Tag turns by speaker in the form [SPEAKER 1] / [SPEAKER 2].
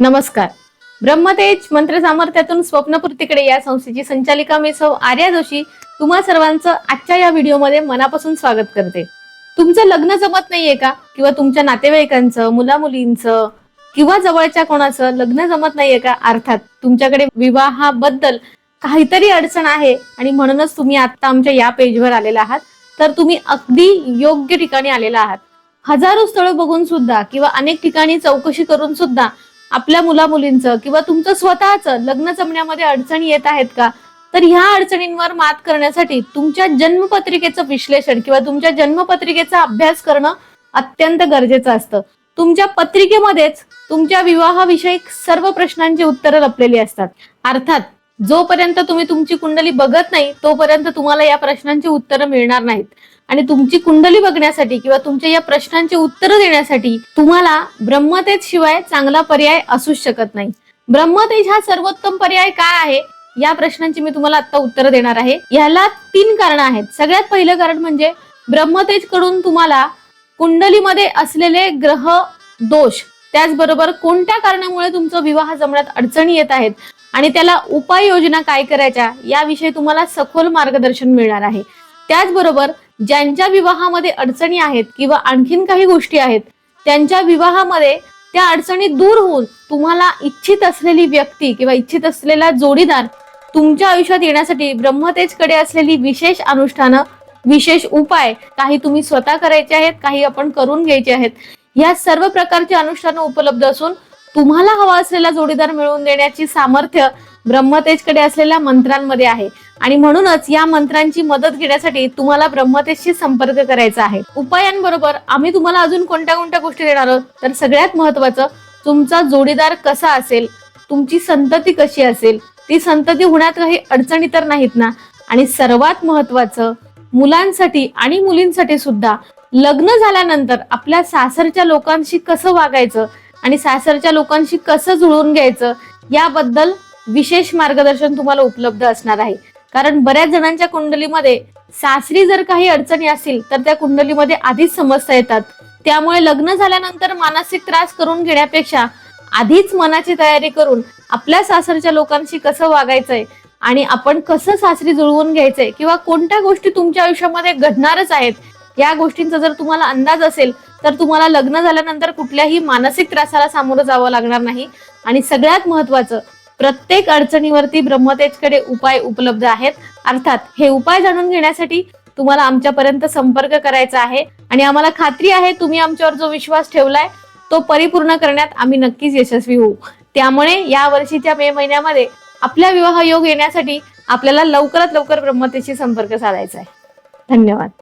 [SPEAKER 1] नमस्कार. ब्रह्मतेज मंत्र सामर्थ्यातून स्वप्नपूर्तीकडे या संस्थेची संचालिका मी सौ आर्या जोशी. तुम्हा सर्वांचं आजच्या या व्हिडिओमध्ये मनापासून स्वागत करते. तुमचं लग्न जमत नाहीये का? किंवा तुमच्या नातेवाईकांचं मुलामुलींचं किंवा जवळच्या कोणाचं लग्न जमत नाहीये का? अर्थात तुमच्याकडे विवाहाबद्दल काहीतरी अडचण आहे आणि म्हणूनच तुम्ही आता आमच्या या पेजवर आलेला आहात. तर तुम्ही अगदी योग्य ठिकाणी आलेला आहात. हजारो स्थळं बघून सुद्धा किंवा अनेक ठिकाणी चौकशी करून सुद्धा आपल्या मुला मुलींचं किंवा तुमचं स्वतःचं लग्न जमण्यामध्ये अडचणी येत आहेत का? तर ह्या अडचणींवर मात करण्यासाठी तुमच्या जन्मपत्रिकेचं विश्लेषण किंवा तुमच्या जन्मपत्रिकेचा अभ्यास करणं अत्यंत गरजेचं असतं. तुमच्या पत्रिकेमध्येच तुमच्या विवाहाविषयी सर्व प्रश्नांची उत्तरं लपलेली असतात. अर्थात जोपर्यंत तुम्ही तुमची कुंडली बघत नाही तोपर्यंत तुम्हाला या प्रश्नांची उत्तरं मिळणार नाहीत. आणि तुमची कुंडली बघण्यासाठी किंवा तुमच्या या प्रश्नांची उत्तरं देण्यासाठी तुम्हाला ब्रह्मतेज शिवाय चांगला पर्याय असूच शकत नाही. ब्रह्मतेज हा सर्वोत्तम पर्याय काय आहे? या प्रश्नांची मी तुम्हाला आता उत्तरं देणार आहे. याला तीन कारण आहेत. सगळ्यात पहिलं कारण म्हणजे ब्रह्मतेजकडून तुम्हाला कुंडलीमध्ये असलेले ग्रह दोष त्याचबरोबर कोणत्या कारणामुळे तुमचा विवाह जमण्यात अडचणी येत आहेत? आणि त्याला उपाययोजना काय करायच्या याविषयी तुम्हाला सखोल मार्गदर्शन मिळणार आहे. त्याचबरोबर ज्यांच्या विवाहामध्ये अडचणी आहेत किंवा आणखीन काही गोष्टी आहेत त्यांच्या विवाहामध्ये त्या अडचणी दूर होऊन तुम्हाला इच्छित असलेली व्यक्ती किंवा इच्छित असलेला जोडीदार तुमच्या आयुष्यात येण्यासाठी ब्रह्मतेजकडे असलेली विशेष अनुष्ठानं विशेष उपाय काही तुम्ही स्वतः करायचे आहेत काही आपण करून घ्यायचे आहेत. या सर्व प्रकारची अनुष्ठानं उपलब्ध असून तुम्हाला हवा असलेला जोडीदार मिळवून देण्याची सामर्थ्य ब्रह्मतेजकडे असलेल्या मंत्रांमध्ये आहे. आणि म्हणूनच या मंत्रांची मदत घेण्यासाठी तुम्हाला ब्रह्मतेजशी संपर्क करायचा आहे. उपायांबरोबर आम्ही तुम्हाला अजून कोणत्या कोणत्या गोष्टी देणार आहोत? तर सगळ्यात महत्वाचं तुमचा जोडीदार कसा असेल तुमची संतती कशी असेल ती संतती होण्यात काही अडचणी तर नाहीत ना? आणि सर्वात महत्वाचं मुलांसाठी आणि मुलींसाठी सुद्धा लग्न झाल्यानंतर आपल्या सासरच्या लोकांशी कसं वागायचं आणि सासरच्या लोकांशी कसं जुळवून घ्यायचं याबद्दल विशेष मार्गदर्शन तुम्हाला उपलब्ध असणार आहे. कारण बऱ्याच जणांच्या कुंडलीमध्ये सासरी जर काही अडचणी असतील तर त्या कुंडलीमध्ये आधीच समजता येतात. त्यामुळे लग्न झाल्यानंतर मानसिक त्रास करून घेण्यापेक्षा आधीच मनाची तयारी करून आपल्या सासरच्या लोकांशी कसं वागायचंय आणि आपण कसं सासरी जुळवून घ्यायचंय किंवा कोणत्या गोष्टी तुमच्या आयुष्यामध्ये घडणारच आहेत या गोष्टींचा जर तुम्हाला अंदाज असेल तर तुम्हाला लग्न झाल्यानंतर कुठल्याही मानसिक त्रासाला सामोरं जावं लागणार नाही. आणि सगळ्यात महत्वाचं प्रत्येक अडचणीवरती ब्रह्मतेजकडे उपाय उपलब्ध आहेत. अर्थात हे उपाय जाणून घेण्यासाठी तुम्हाला आमच्यापर्यंत संपर्क करायचा आहे. आणि आम्हाला खात्री आहे तुम्ही आमच्यावर जो विश्वास ठेवलाय तो परिपूर्ण करण्यात आम्ही नक्कीच यशस्वी होऊ. त्यामुळे या वर्षीच्या मे महिन्यामध्ये आपल्या विवाह योग येण्यासाठी आपल्याला लवकरात लवकर ब्रह्मतेशी संपर्क साधायचा आहे. धन्यवाद.